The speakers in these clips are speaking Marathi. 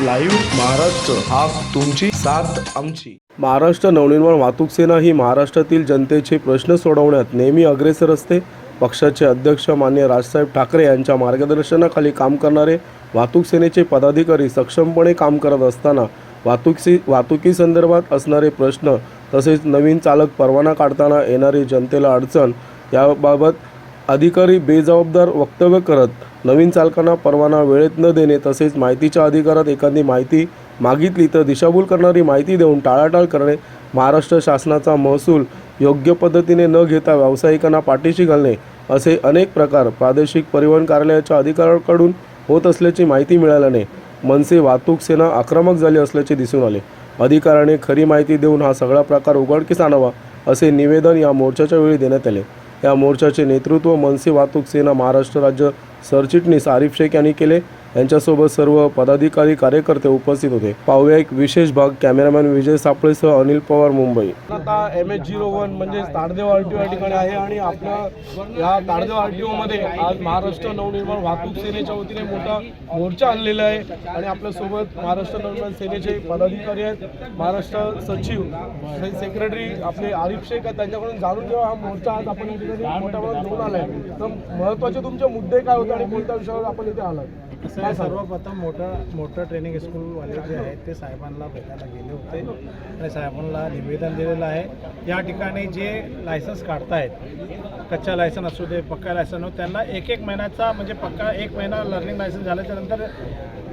लाईव्ह महाराष्ट्र हा तुमची साथ आमची. महाराष्ट्र नवनिर्माण वाहतूक सेना ही महाराष्ट्रातील जनतेचे प्रश्न सोडवण्यात नेहमी अग्रेसर असते. पक्षाचे अध्यक्ष मान्य राजसाहेब ठाकरे यांच्या मार्गदर्शनाखाली काम करणारे वाहतूक सेनेचे पदाधिकारी सक्षमपणे काम करत असताना वाहतुकी वाहतुकीसंदर्भात असणारे प्रश्न तसेच नवीन चालक परवाना काढताना येणारी जनतेला अडचण याबाबत अधिकारी बेजबाबदार वक्तव्य करत नवीन चालकांना परवाना वेळेत न देणे तसेच माहितीच्या अधिकारात एखादी माहिती मागितली तर दिशाभूल करणारी माहिती देऊन टाळाटाळ करणे महाराष्ट्र शासनाचा महसूल योग्य पद्धतीने न घेता व्यावसायिकांना पाठीशी घालणे असे अनेक प्रकार प्रादेशिक परिवहन कार्यालयाच्या अधिकाऱ्यांकडून होत असल्याची माहिती मिळाल्याने मनसे वाहतूक सेना आक्रमक झाली असल्याचे दिसून आले. अधिकाऱ्याने खरी माहिती देऊन हा सगळा प्रकार उघडकीस आणावा असे निवेदन या मोर्चाच्या वेळी देण्यात आले. या मोर्चाचे नेतृत्व मनसे वाहतूक सेना महाराष्ट्र राज्य सरचिटणीस आरिफ शेख यांनी केले. यांच्यासोबत सर्व पदाधिकारी कार्यकर्ते उपस्थित होते. पाहूया एक विशेष भाग. कॅमेरामॅन विजय सापळेसह अनिल पवार मुंबई. आता एम एच झिरो वन म्हणजे ताडदेव आर टी ओ या ठिकाणी आहे आणि आपल्या या ताडदेव आर टी ओमध्ये आज महाराष्ट्र नवनिर्माण वाहतूक सेनेच्या वतीने मोठा मोर्चा आणलेला आहे आणि आपल्यासोबत महाराष्ट्र नवनिर्माण सेनेचे पदाधिकारी आहेत. महाराष्ट्र सचिव सेक्रेटरी आपले आरिफ शेख आहेत. त्यांच्याकडून जाणून घेऊ हा मोर्चा आज आपण या ठिकाणी मोठ्या प्रमाणात घेऊन आलाय. तर महत्त्वाचे तुमचे मुद्दे काय होते आणि कोणत्या विषयावर आपण इथे आलात? कसं आहे सर्वप्रथम मोठं मोठं ट्रेनिंग स्कूलवाले जे आहेत ते साहेबांना भेटायला गेले होते. आणि साहेबांना निवेदन दिलेलं आहे. या ठिकाणी जे लायसन्स काढतायत कच्चा लायसन असू दे पक्का लायसन हो त्यांना एक एक महिन्याचा म्हणजे पक्का एक महिना लर्निंग लायसन्स झाल्याच्यानंतर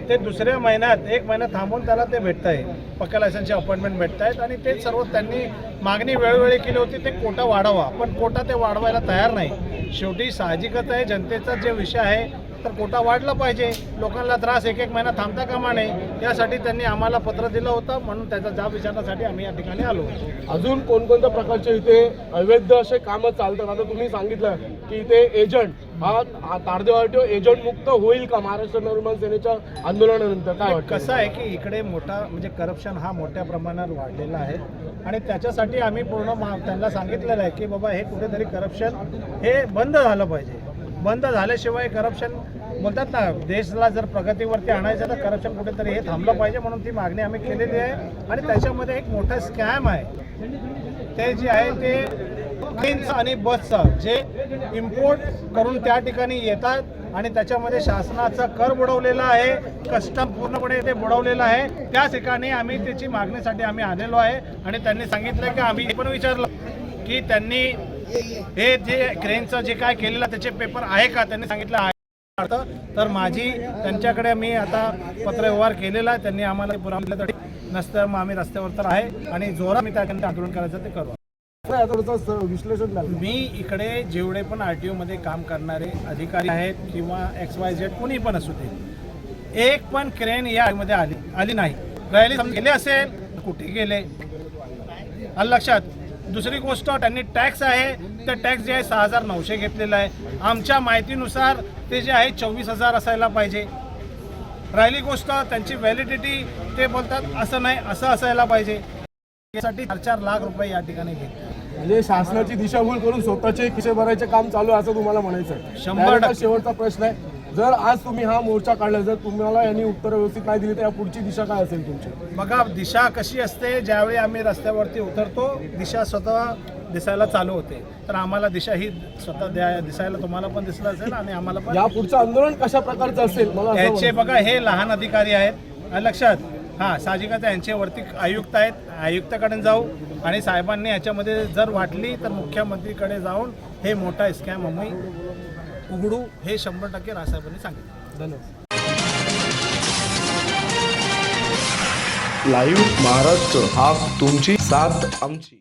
ते दुसऱ्या महिन्यात एक महिना थांबून त्याला ते भेटत आहे पक्का लायसनचे अपॉइंटमेंट भेटत आहेत आणि ते सर्व त्यांनी मागणी वेळोवेळी केली होती ते कोटा वाढवा. पण कोटा ते वाढवायला तयार नाही. शेवटी साहजिकच आहे जनतेचा जे विषय आहे तर कोटा वाढला पाहिजे. लोकांना त्रास एक एक महिना थांबता कामा नये. यासाठी त्यांनी आम्हाला पत्र दिलं होतं. म्हणून त्याचा जाब विचारण्यासाठी आम्ही या ठिकाणी आलो. अजून कोणकोणत्या प्रकारचे इथे अवैध असे कामं चालतात? आता तुम्ही सांगितलं की इथे एजंट हा तारदेव आरटीओ एजंट मुक्त होईल का महाराष्ट्र निर्माण सेनेच्या आंदोलनानंतर? काय कसं आहे की इकडे मोठा म्हणजे करप्शन हा मोठ्या प्रमाणात वाढलेला आहे. आणि त्याच्यासाठी आम्ही पूर्ण त्यांना सांगितलेलं आहे की बाबा हे कुठेतरी करप्शन हे बंद झालं पाहिजे. बंद झाल्याशिवाय करप्शन बोलतात ना देशला जर प्रगतीवरती आणायचं तर करप्शन कुठेतरी हे थांबलं पाहिजे म्हणून ती मागणी आम्ही केलेली आहे. आणि त्याच्यामध्ये एक मोठा स्कॅम आहे. ते जे आहे ते ट्रेनचं आणि बसचं जे इम्पोर्ट करून त्या ठिकाणी येतात आणि त्याच्यामध्ये शासनाचा कर बुडवलेला आहे कस्टम पूर्णपणे ते बुडवलेलं आहे. त्या ठिकाणी आम्ही त्याची मागणीसाठी आम्ही आलेलो आहे. आणि त्यांनी सांगितलं की आम्ही हे पण विचारलं की त्यांनी हे जे क्रेनचं जे काय केलेलं त्याचे पेपर आहे का? त्यांनी सांगितलं आहे. तर माझी त्यांच्याकडे मी आता पत्रव्यवहार केलेला आहे. त्यांनी आम्हाला तरी नसतं मग आम्ही रस्त्यावर तर आहे. आणि जोरात मी त्याकडे आंदोलन करायचं ते करू. विश्लेषण मी इकडे जेवढे पण आर टी ओमध्ये काम करणारे अधिकारी आहेत किंवा एक्स वाय झेड कोणी पण असू दे एक पण क्रेन या मध्ये आली आली नाही. समजा गेले असेल कुठे गेले? लक्षात दुसरी गोष्ट त्यांनी टॅक्स आहे तर टॅक्स जे आहे सहा हजार नऊशे घेतलेला आहे. आमच्या माहितीनुसार ते जे आहे चोवीस हजार असायला पाहिजे. राहिली गोष्ट त्यांची व्हॅलिडिटी ते बोलतात असं नाही असं असायला पाहिजे. यासाठी चार चार लाख रुपये या ठिकाणी घेतले. म्हणजे शासनाची दिशाभूल करून स्वतःचे खिसे भरायचे काम चालू आहे असं तुम्हाला म्हणायचं आहे शंभर टक्के. शेवटचा प्रश्न आहे. जर आज तुम्ही हा मोर्चा काढला जर तुम्हाला यांनी उत्तर व्यवस्थित नाही दिली तर या पुढची दिशा काय असेल तुमची? बघा दिशा कशी असते ज्यावेळी आम्ही रस्त्यावरती उतरतो दिशा स्वतः दिसायला चालू होते. तर आम्हाला दिशा ही स्वतः द्या दिसायला तुम्हाला पण दिसलं असेल आणि आम्हाला पण या पुढचं आंदोलन कशा प्रकारचं असेल मला असं याचे. बघा हे लहान अधिकारी आहेत. लक्षात. हां साहजिकच आहे, यांच्यावरती आयुक्त आहेत. आयुक्ताकडे जाऊ आणि साहेबांनी याच्यामध्ये जर वाटली तर मुख्यमंत्रीकडे जाऊन हे मोठा स्कॅम आम्ही उघडू. हे शंभर टक्के राजसाहेबांनी सांगितलं. धन्यवाद. लाईव्ह महाराष्ट्र हा तुमची साथ आमची.